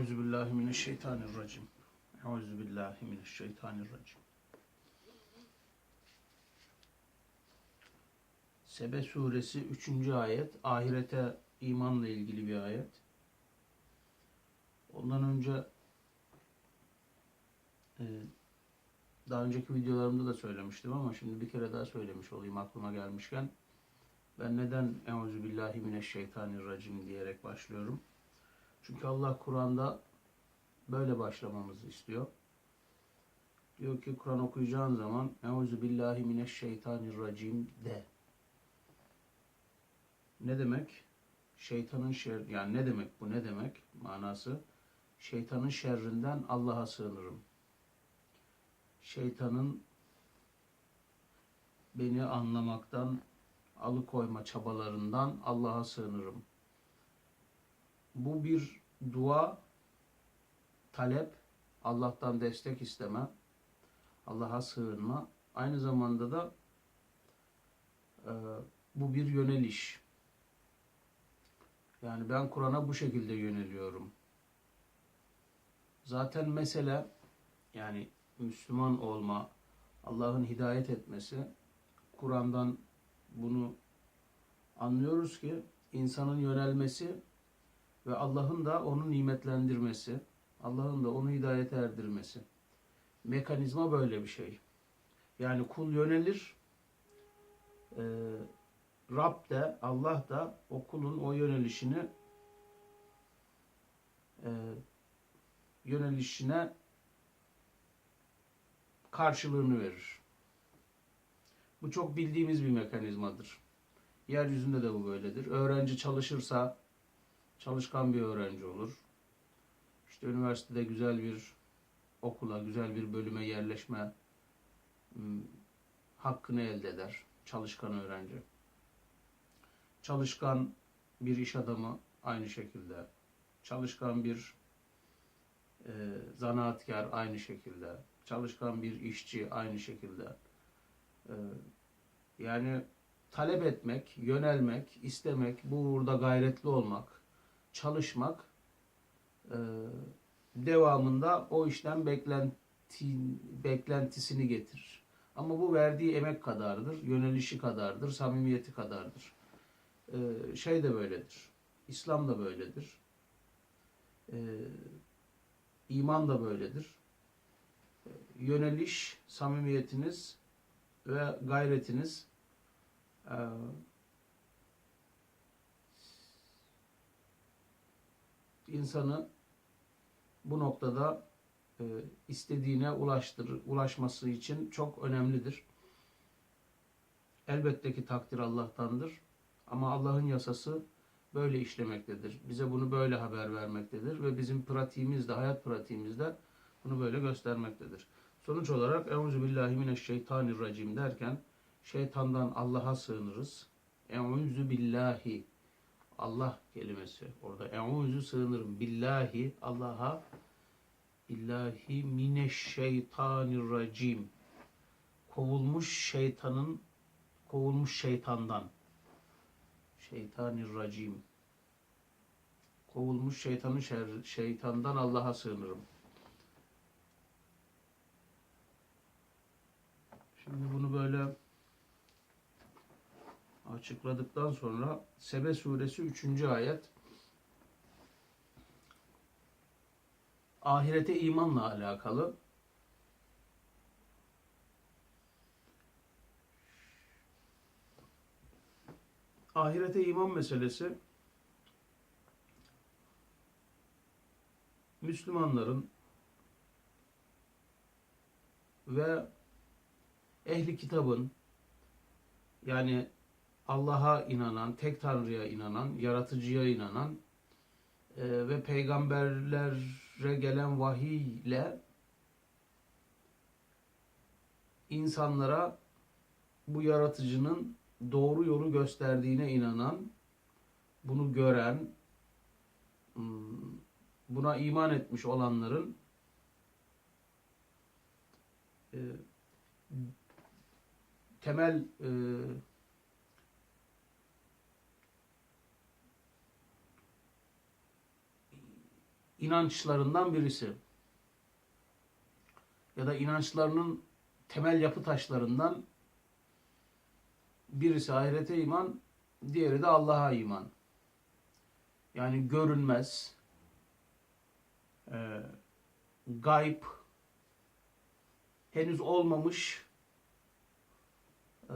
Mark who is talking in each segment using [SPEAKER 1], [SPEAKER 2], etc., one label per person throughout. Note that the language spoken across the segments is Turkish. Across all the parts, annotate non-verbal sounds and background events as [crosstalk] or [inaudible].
[SPEAKER 1] Euzu billahi mineşşeytanirracim. Euzu billahi mineşşeytanirracim. Sebe suresi 3. ayet ahirete imanla ilgili bir ayet. Ondan önce e, daha önceki videolarımda da söylemiştim ama şimdi bir kere daha söylemiş olayım aklıma gelmişken. Ben neden Euzu billahi mineşşeytanirracim diyerek başlıyorum? Çünkü Allah Kur'an'da böyle başlamamızı istiyor. Diyor ki Kur'an okuyacağın zaman Euzu billahi mineşşeytanirracim de. Ne demek? Şeytanın şer yani ne demek bu ne demek manası? Şeytanın şerrinden Allah'a sığınırım. Şeytanın beni anlamaktan alıkoyma çabalarından Allah'a sığınırım. Bu bir dua, talep, Allah'tan destek isteme, Allah'a sığınma. Aynı zamanda da e, bu bir yöneliş. Yani ben Kur'an'a bu şekilde yöneliyorum. Zaten mesele yani Müslüman olma, Allah'ın hidayet etmesi, Kur'an'dan bunu anlıyoruz ki insanın yönelmesi ve Allah'ın da onu nimetlendirmesi, Allah'ın da onu hidayete erdirmesi. Mekanizma böyle bir şey. Yani kul yönelir, e, Rab de, Allah da o kulun o yönelişini e, yönelişine karşılığını verir. Bu çok bildiğimiz bir mekanizmadır. Yeryüzünde de bu böyledir. Öğrenci çalışırsa çalışkan bir öğrenci olur. İşte üniversitede güzel bir okula, güzel bir bölüme yerleşme hmm, hakkını elde eder. Çalışkan öğrenci. Çalışkan bir iş adamı aynı şekilde. Çalışkan bir e, zanaatkar aynı şekilde. Çalışkan bir işçi aynı şekilde. E, yani talep etmek, yönelmek, istemek, bu uğurda gayretli olmak, çalışmak e, devamında o işten beklenti, beklentisini getirir. Ama bu verdiği emek kadardır, yönelişi kadardır, samimiyeti kadardır. E, şey de böyledir. İslam da böyledir. E, iman da böyledir. Yöneliş, samimiyetiniz ve gayretiniz insanı bu noktada e, istediğine ulaştırır, ulaşması için çok önemlidir. Elbette ki takdir Allah'tandır. Ama Allah'ın yasası böyle işlemektedir. Bize bunu böyle haber vermektedir ve bizim pratiğimizde, hayat pratiğimizde bunu böyle göstermektedir. Sonuç olarak Euzu billahi mineşşeytanirracim derken şeytandan Allah'a sığınırız. Euzu billahi Allah kelimesi orada. Euzu sığınırım billahi Allah'a billahi mineşşeytanirracim kovulmuş şeytanın kovulmuş şeytandan şeytanirracim kovulmuş şeytanın şer, şeytandan Allah'a sığınırım. Şimdi bunu böyle açıkladıktan sonra Sebe suresi 3. ayet ahirete imanla alakalı. Ahirete iman meselesi Müslümanların ve ehli kitabın yani Allah'a inanan, tek Tanrı'ya inanan, yaratıcıya inanan e, ve peygamberlere gelen vahiy ile insanlara bu yaratıcının doğru yolu gösterdiğine inanan, bunu gören, hmm, buna iman etmiş olanların e, temel e, inançlarından birisi. Ya da inançlarının temel yapı taşlarından birisi ahirete iman, diğeri de Allah'a iman. Yani görünmez, e, gayb, henüz olmamış e,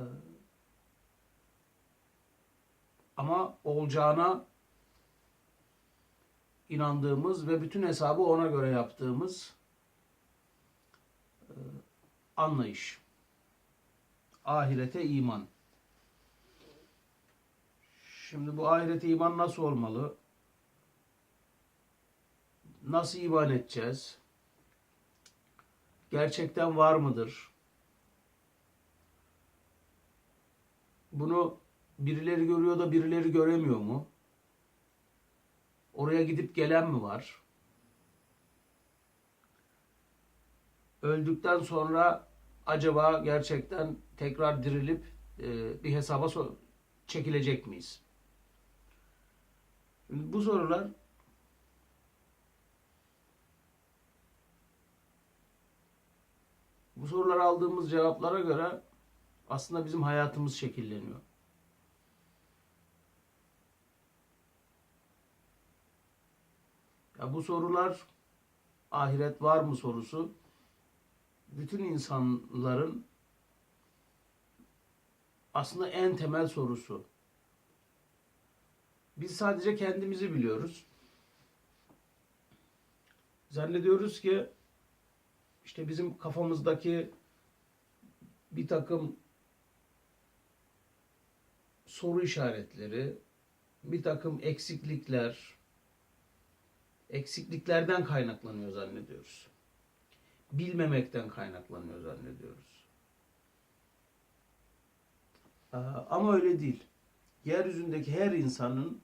[SPEAKER 1] ama olacağına inandığımız ve bütün hesabı ona göre yaptığımız e, anlayış. Ahirete iman. Şimdi bu ahirete iman nasıl olmalı? Nasıl iman edeceğiz? Gerçekten var mıdır? Bunu birileri görüyor da birileri göremiyor mu? Oraya gidip gelen mi var? Öldükten sonra acaba gerçekten tekrar dirilip e, bir hesaba çekilecek miyiz? Bu sorular bu sorulara aldığımız cevaplara göre aslında bizim hayatımız şekilleniyor. Ya bu sorular ahiret var mı sorusu bütün insanların aslında en temel sorusu. Biz sadece kendimizi biliyoruz. Zannediyoruz ki işte bizim kafamızdaki bir takım soru işaretleri, bir takım eksiklikler, eksikliklerden kaynaklanıyor zannediyoruz. Bilmemekten kaynaklanıyor zannediyoruz. Ama öyle değil. Yeryüzündeki her insanın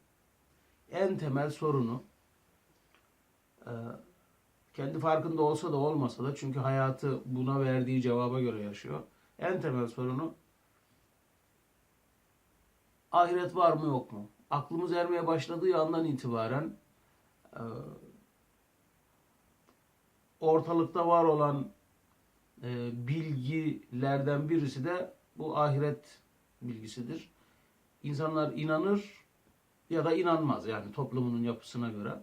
[SPEAKER 1] en temel sorunu kendi farkında olsa da olmasa da çünkü hayatı buna verdiği cevaba göre yaşıyor. En temel sorunu ahiret var mı yok mu? Aklımız ermeye başladığı andan itibaren e, ortalıkta var olan e, bilgilerden birisi de bu ahiret bilgisidir. İnsanlar inanır ya da inanmaz yani toplumunun yapısına göre.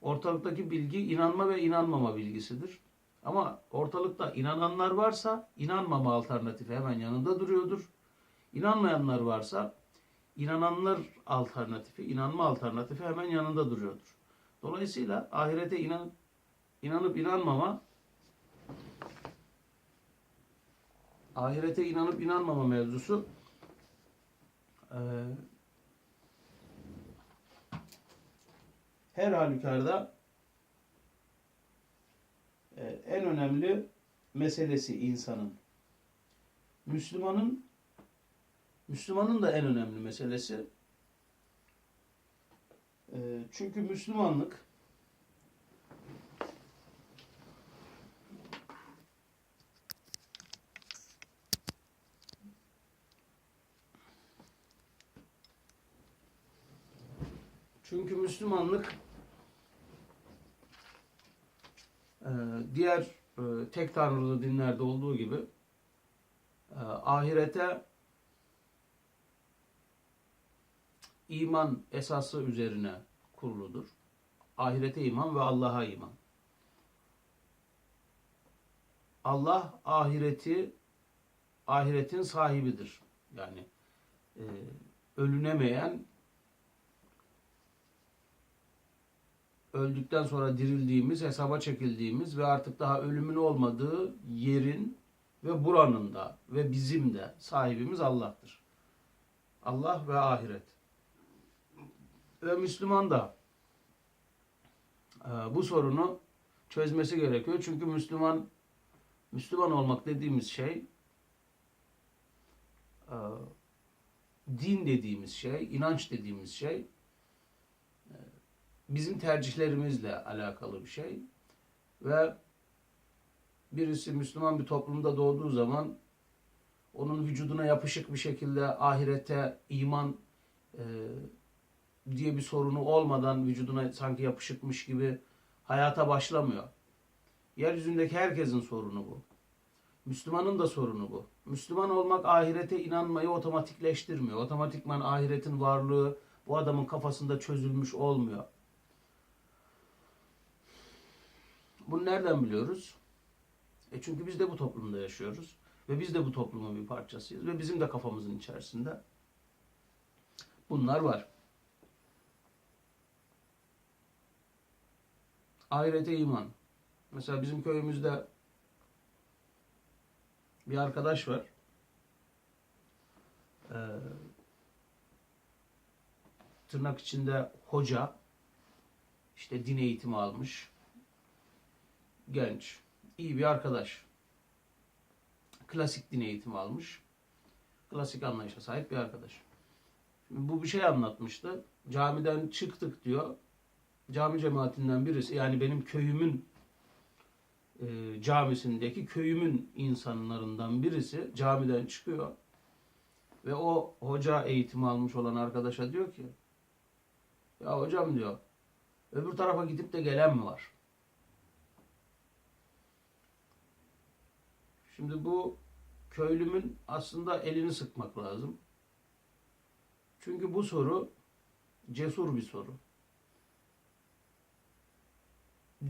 [SPEAKER 1] Ortalıktaki bilgi inanma ve inanmama bilgisidir. Ama ortalıkta inananlar varsa inanmama alternatifi hemen yanında duruyordur. İnanmayanlar varsa inananlar alternatifi, inanma alternatifi hemen yanında duruyordur. Dolayısıyla ahirete inan, inanıp inanmama ahirete inanıp inanmama mevzusu eee, her halükarda e, en önemli meselesi insanın. Müslümanın Müslümanın da en önemli meselesi. E, çünkü Müslümanlık Çünkü Müslümanlık e, diğer e, tek tanrılı dinlerde olduğu gibi ahirete iman esası üzerine kuruludur. Ahirete iman ve Allah'a iman. Allah ahireti ahiretin sahibidir. Yani e, ölünemeyen öldükten sonra dirildiğimiz, hesaba çekildiğimiz ve artık daha ölümün olmadığı yerin ve buranın da ve bizim de sahibimiz Allah'tır. Allah ve ahiret. Ve Müslüman da e, bu sorunu çözmesi gerekiyor. Çünkü Müslüman Müslüman olmak dediğimiz şey e, din dediğimiz şey, inanç dediğimiz şey bizim tercihlerimizle alakalı bir şey. Ve birisi Müslüman bir toplumda doğduğu zaman onun vücuduna yapışık bir şekilde ahirete iman e, diye bir sorunu olmadan vücuduna sanki yapışıkmış gibi hayata başlamıyor. Yeryüzündeki herkesin sorunu bu. Müslümanın da sorunu bu. Müslüman olmak ahirete inanmayı otomatikleştirmiyor. Otomatikman ahiretin varlığı bu adamın kafasında çözülmüş olmuyor. Bunu nereden biliyoruz? E çünkü biz de bu toplumda yaşıyoruz. Ve biz de bu toplumun bir parçasıyız. Ve bizim de kafamızın içerisinde bunlar var. Ahirete iman. Mesela bizim köyümüzde bir arkadaş var. Ee, tırnak içinde hoca. işte din eğitimi almış. Genç. iyi bir arkadaş. Klasik din eğitimi almış. Klasik anlayışa sahip bir arkadaş. Şimdi bu bir şey anlatmıştı. Camiden çıktık diyor. Cami cemaatinden birisi yani benim köyümün e, camisindeki köyümün insanlarından birisi camiden çıkıyor. Ve o hoca eğitimi almış olan arkadaşa diyor ki ya hocam diyor öbür tarafa gidip de gelen mi var? Şimdi bu köylümün aslında elini sıkmak lazım. Çünkü bu soru cesur bir soru.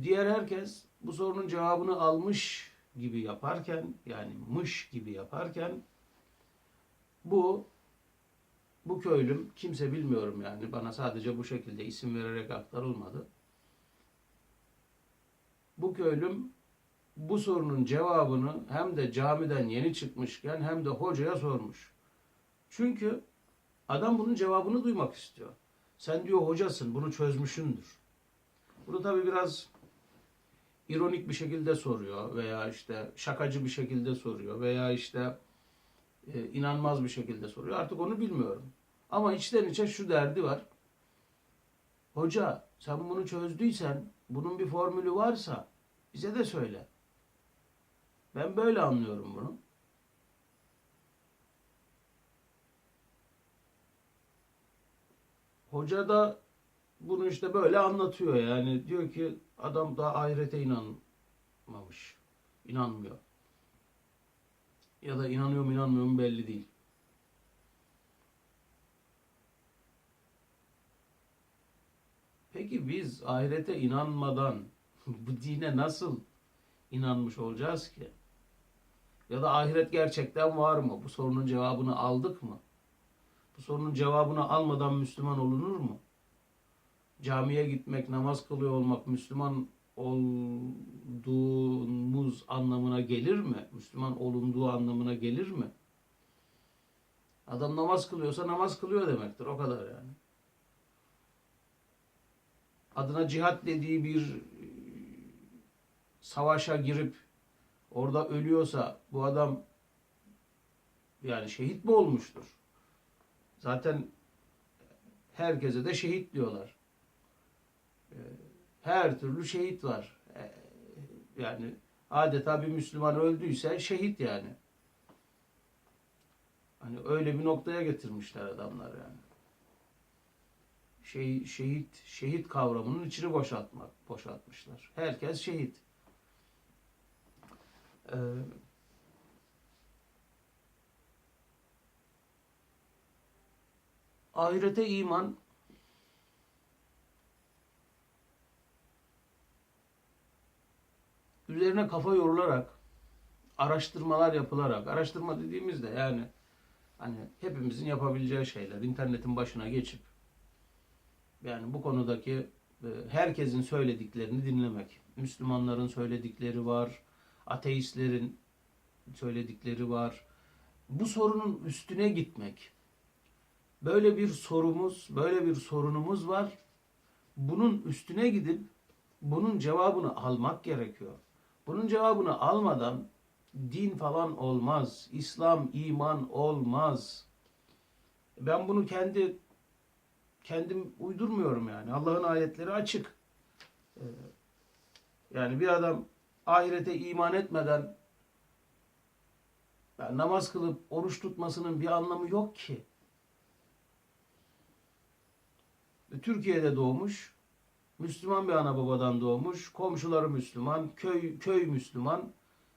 [SPEAKER 1] Diğer herkes bu sorunun cevabını almış gibi yaparken yani mış gibi yaparken bu bu köylüm kimse bilmiyorum yani bana sadece bu şekilde isim vererek aktarılmadı. Bu köylüm bu sorunun cevabını hem de camiden yeni çıkmışken hem de hocaya sormuş. Çünkü adam bunun cevabını duymak istiyor. Sen diyor hocasın, bunu çözmüşündür. Bunu tabi biraz ironik bir şekilde soruyor veya işte şakacı bir şekilde soruyor veya işte e, inanmaz bir şekilde soruyor. Artık onu bilmiyorum. Ama içten içe şu derdi var. Hoca sen bunu çözdüysen, bunun bir formülü varsa bize de söyle. Ben böyle anlıyorum bunu. Hoca da bunu işte böyle anlatıyor yani. Diyor ki adam daha ahirete inanmamış. İnanmıyor. Ya da inanıyor mu inanmıyor mu belli değil. Peki biz ahirete inanmadan [laughs] bu dine nasıl inanmış olacağız ki? Ya da ahiret gerçekten var mı? Bu sorunun cevabını aldık mı? Bu sorunun cevabını almadan Müslüman olunur mu? Camiye gitmek, namaz kılıyor olmak Müslüman olduğumuz anlamına gelir mi? Müslüman olunduğu anlamına gelir mi? Adam namaz kılıyorsa namaz kılıyor demektir. O kadar yani. Adına cihat dediği bir savaşa girip orada ölüyorsa bu adam yani şehit mi olmuştur? Zaten herkese de şehit diyorlar. Her türlü şehit var. Yani adeta bir Müslüman öldüyse şehit yani. Hani öyle bir noktaya getirmişler adamlar yani. Şey, şehit şehit kavramının içini boşaltmak boşaltmışlar. Herkes şehit. Ee, ahirete iman üzerine kafa yorularak araştırmalar yapılarak araştırma dediğimizde yani hani hepimizin yapabileceği şeyler internetin başına geçip yani bu konudaki e, herkesin söylediklerini dinlemek. Müslümanların söyledikleri var, ateistlerin söyledikleri var. Bu sorunun üstüne gitmek. Böyle bir sorumuz, böyle bir sorunumuz var. Bunun üstüne gidip bunun cevabını almak gerekiyor. Bunun cevabını almadan din falan olmaz. İslam, iman olmaz. Ben bunu kendi kendim uydurmuyorum yani. Allah'ın ayetleri açık. Yani bir adam ahirete iman etmeden yani namaz kılıp oruç tutmasının bir anlamı yok ki. Türkiye'de doğmuş. Müslüman bir ana babadan doğmuş. Komşuları Müslüman, köy köy Müslüman.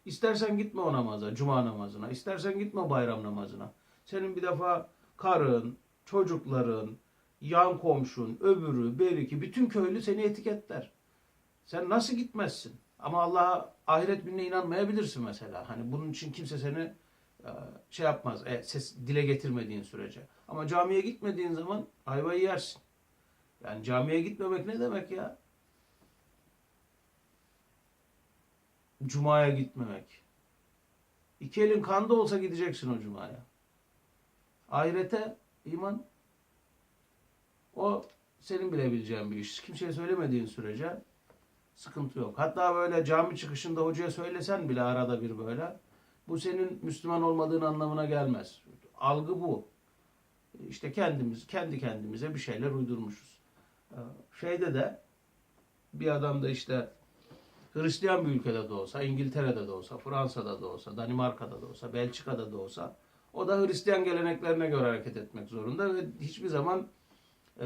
[SPEAKER 1] İstersen gitme o namaza, cuma namazına. İstersen gitme bayram namazına. Senin bir defa karın, çocukların, yan komşun, öbürü, beriki, bütün köylü seni etiketler. Sen nasıl gitmezsin? Ama Allah'a ahiret gününe inanmayabilirsin mesela. Hani bunun için kimse seni e, şey yapmaz, e, ses dile getirmediğin sürece. Ama camiye gitmediğin zaman ayvayı yersin. Yani camiye gitmemek ne demek ya? Cuma'ya gitmemek. İki elin kanda olsa gideceksin o cumaya. Ahirete iman o senin bilebileceğin bir iş. Kimseye söylemediğin sürece sıkıntı yok. Hatta böyle cami çıkışında hocaya söylesen bile arada bir böyle bu senin Müslüman olmadığın anlamına gelmez. Algı bu. İşte kendimiz kendi kendimize bir şeyler uydurmuşuz. Şeyde de bir adam da işte Hristiyan bir ülkede de olsa, İngiltere'de de olsa, Fransa'da da olsa, Danimarka'da da olsa, Belçika'da da olsa o da Hristiyan geleneklerine göre hareket etmek zorunda ve hiçbir zaman e,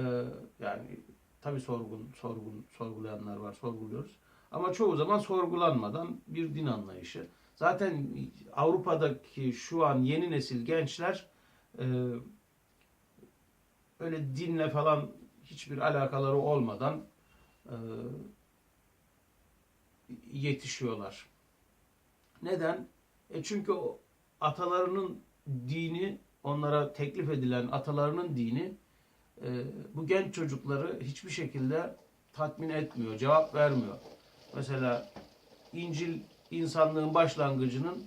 [SPEAKER 1] yani tabi sorgun, sorgun, sorgulayanlar var, sorguluyoruz. Ama çoğu zaman sorgulanmadan bir din anlayışı. Zaten Avrupa'daki şu an yeni nesil gençler e, öyle dinle falan hiçbir alakaları olmadan e, yetişiyorlar. Neden? E çünkü atalarının dini, onlara teklif edilen atalarının dini e, bu genç çocukları hiçbir şekilde tatmin etmiyor, cevap vermiyor. Mesela İncil insanlığın başlangıcının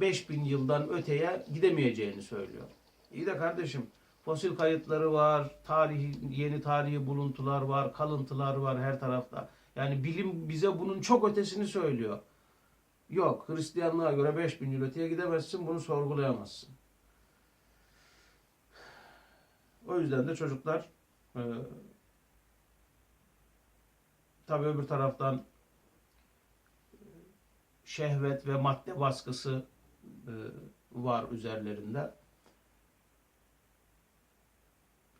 [SPEAKER 1] 5000 yıldan öteye gidemeyeceğini söylüyor. İyi de kardeşim fosil kayıtları var, tarihi, yeni tarihi buluntular var, kalıntılar var her tarafta. Yani bilim bize bunun çok ötesini söylüyor. Yok, Hristiyanlığa göre 5000 yıl öteye gidemezsin, bunu sorgulayamazsın. O yüzden de çocuklar e, tabii öbür taraftan şehvet ve madde baskısı e, var üzerlerinde.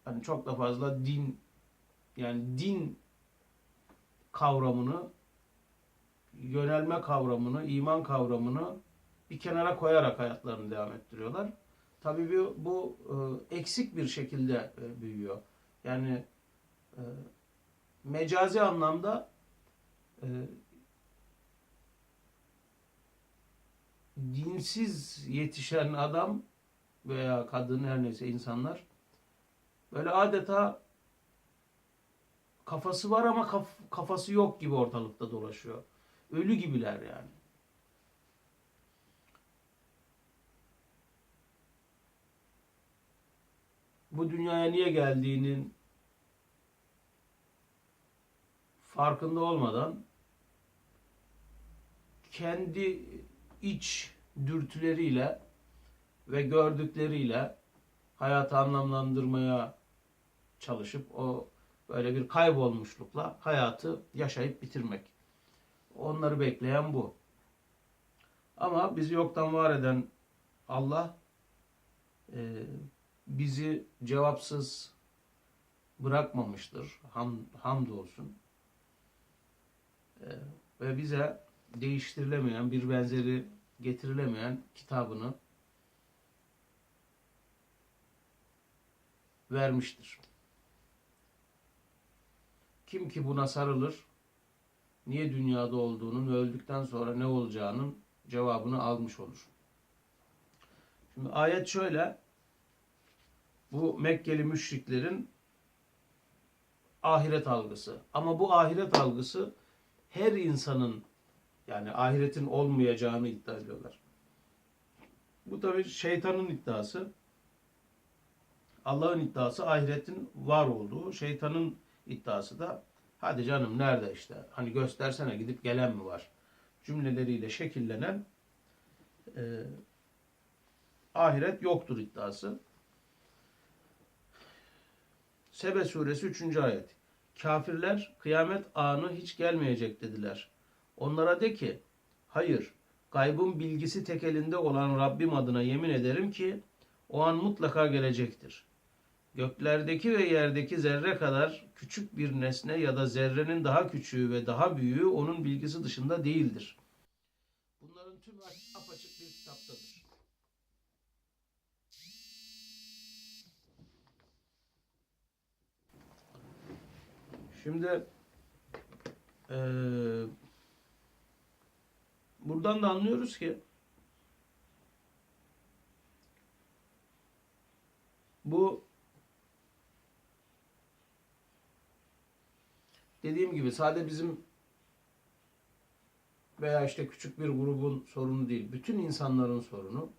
[SPEAKER 1] Hani çok da fazla din yani din kavramını yönelme kavramını, iman kavramını bir kenara koyarak hayatlarını devam ettiriyorlar. Tabii bu, bu e, eksik bir şekilde e, büyüyor. Yani e, mecazi anlamda e, dinsiz yetişen adam veya kadın her neyse insanlar böyle adeta kafası var ama kaf- kafası yok gibi ortalıkta dolaşıyor. Ölü gibiler yani. Bu dünyaya niye geldiğinin farkında olmadan kendi iç dürtüleriyle ve gördükleriyle hayatı anlamlandırmaya çalışıp o böyle bir kaybolmuşlukla hayatı yaşayıp bitirmek. Onları bekleyen bu. Ama bizi yoktan var eden Allah e, bizi cevapsız bırakmamıştır. Ham, hamdolsun. E, ve bize değiştirilemeyen, bir benzeri getirilemeyen kitabını vermiştir. Kim ki buna sarılır, niye dünyada olduğunun öldükten sonra ne olacağının cevabını almış olur. Şimdi ayet şöyle, bu Mekkeli müşriklerin ahiret algısı. Ama bu ahiret algısı her insanın yani ahiretin olmayacağını iddia ediyorlar. Bu tabi şeytanın iddiası. Allah'ın iddiası ahiretin var olduğu. Şeytanın iddiası da hadi canım nerede işte hani göstersene gidip gelen mi var cümleleriyle şekillenen e, ahiret yoktur iddiası. Sebe suresi 3. ayet. Kafirler kıyamet anı hiç gelmeyecek dediler. Onlara de ki hayır gaybın bilgisi tek elinde olan Rabbim adına yemin ederim ki o an mutlaka gelecektir. Göklerdeki ve yerdeki zerre kadar küçük bir nesne ya da zerrenin daha küçüğü ve daha büyüğü onun bilgisi dışında değildir. Bunların tümü apaçık bir kitaptadır. Şimdi eee, buradan da anlıyoruz ki bu dediğim gibi sadece bizim veya işte küçük bir grubun sorunu değil. Bütün insanların sorunu.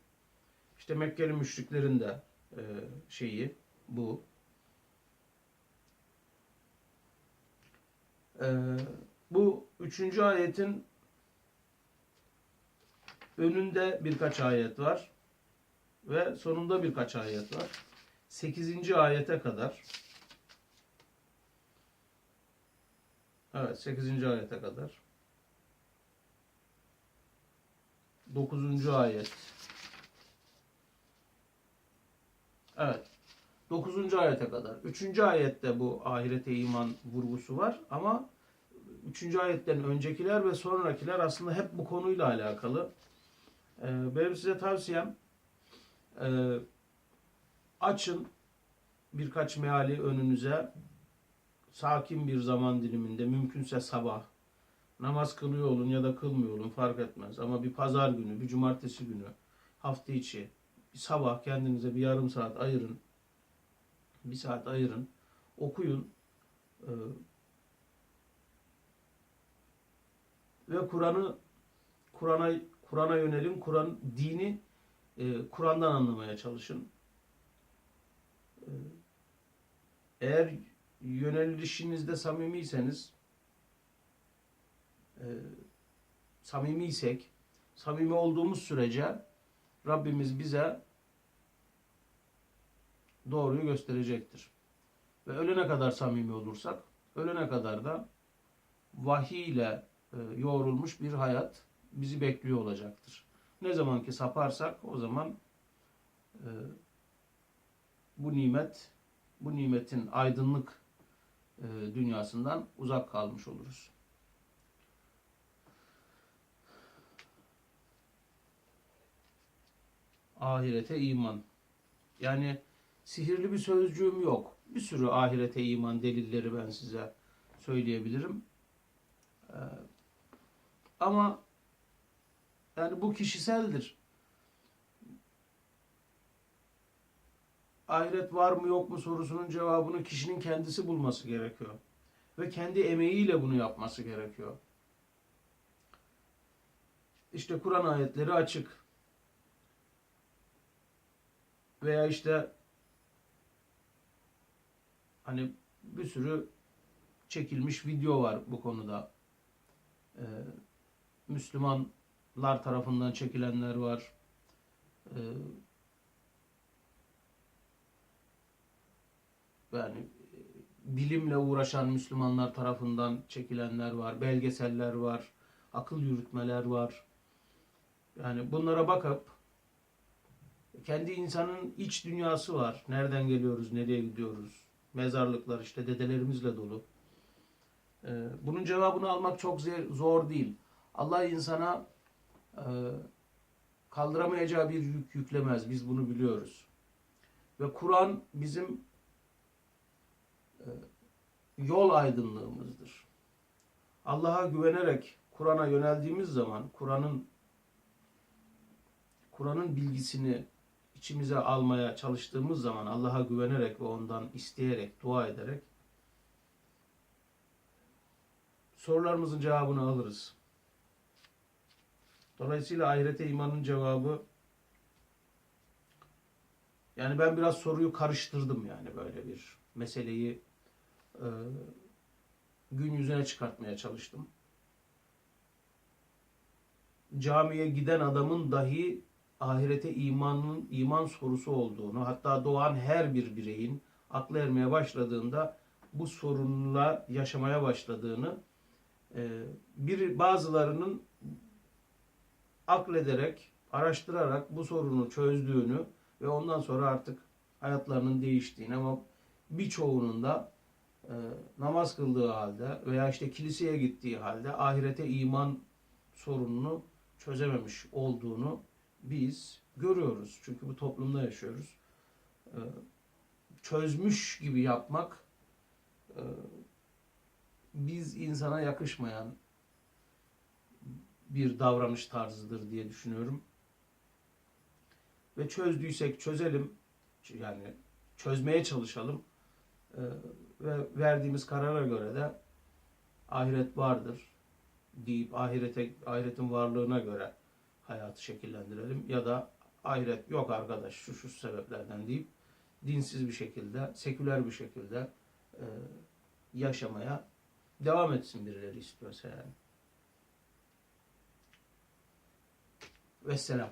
[SPEAKER 1] İşte Mekkeli müşriklerin de e, şeyi bu. E, bu üçüncü ayetin önünde birkaç ayet var ve sonunda birkaç ayet var. Sekizinci ayete kadar Evet 8. ayete kadar. 9. ayet. Evet. 9. ayete kadar. 3. ayette bu ahirete iman vurgusu var ama 3. ayetten öncekiler ve sonrakiler aslında hep bu konuyla alakalı. Ee, benim size tavsiyem e, açın birkaç meali önünüze sakin bir zaman diliminde mümkünse sabah namaz kılıyor olun ya da kılmıyor olun fark etmez. Ama bir pazar günü, bir cumartesi günü, hafta içi bir sabah kendinize bir yarım saat ayırın. Bir saat ayırın. Okuyun. Ee, ve Kur'an'ı Kur'an'a Kur'an'a yönelin. Kur'an dini e, Kur'an'dan anlamaya çalışın. Ee, eğer yönelişinizde samimiyseniz e, samimiysek samimi olduğumuz sürece Rabbimiz bize doğruyu gösterecektir. Ve ölene kadar samimi olursak ölene kadar da vahiy ile e, yoğrulmuş bir hayat bizi bekliyor olacaktır. Ne zaman ki saparsak o zaman e, bu nimet bu nimetin aydınlık dünyasından uzak kalmış oluruz. Ahirete iman. Yani sihirli bir sözcüğüm yok. Bir sürü ahirete iman delilleri ben size söyleyebilirim. Ee, ama yani bu kişiseldir. Ahiret var mı yok mu sorusunun cevabını kişinin kendisi bulması gerekiyor. Ve kendi emeğiyle bunu yapması gerekiyor. İşte Kur'an ayetleri açık. Veya işte hani bir sürü çekilmiş video var bu konuda. Ee, Müslümanlar tarafından çekilenler var. Ee, yani e, bilimle uğraşan Müslümanlar tarafından çekilenler var, belgeseller var, akıl yürütmeler var. Yani bunlara bakıp kendi insanın iç dünyası var. Nereden geliyoruz, nereye gidiyoruz? Mezarlıklar işte dedelerimizle dolu. Ee, bunun cevabını almak çok zor değil. Allah insana e, kaldıramayacağı bir yük yüklemez. Biz bunu biliyoruz. Ve Kur'an bizim yol aydınlığımızdır. Allah'a güvenerek Kur'an'a yöneldiğimiz zaman Kur'an'ın Kur'an'ın bilgisini içimize almaya çalıştığımız zaman Allah'a güvenerek ve ondan isteyerek, dua ederek sorularımızın cevabını alırız. Dolayısıyla ahirete imanın cevabı yani ben biraz soruyu karıştırdım yani böyle bir meseleyi gün yüzüne çıkartmaya çalıştım. Camiye giden adamın dahi ahirete imanın iman sorusu olduğunu, hatta doğan her bir bireyin aklı ermeye başladığında bu sorunla yaşamaya başladığını e, bir bazılarının aklederek, araştırarak bu sorunu çözdüğünü ve ondan sonra artık hayatlarının değiştiğini ama birçoğunun da e, namaz kıldığı halde veya işte kiliseye gittiği halde ahirete iman sorununu çözememiş olduğunu biz görüyoruz. Çünkü bu toplumda yaşıyoruz. E, çözmüş gibi yapmak e, biz insana yakışmayan bir davranış tarzıdır diye düşünüyorum. Ve çözdüysek çözelim. Yani çözmeye çalışalım. Ee, ve verdiğimiz karara göre de ahiret vardır deyip ahirete ahiretin varlığına göre hayatı şekillendirelim ya da ahiret yok arkadaş şu şu sebeplerden deyip dinsiz bir şekilde, seküler bir şekilde e, yaşamaya devam etsin birileri istiyorsa yani. Vesselam.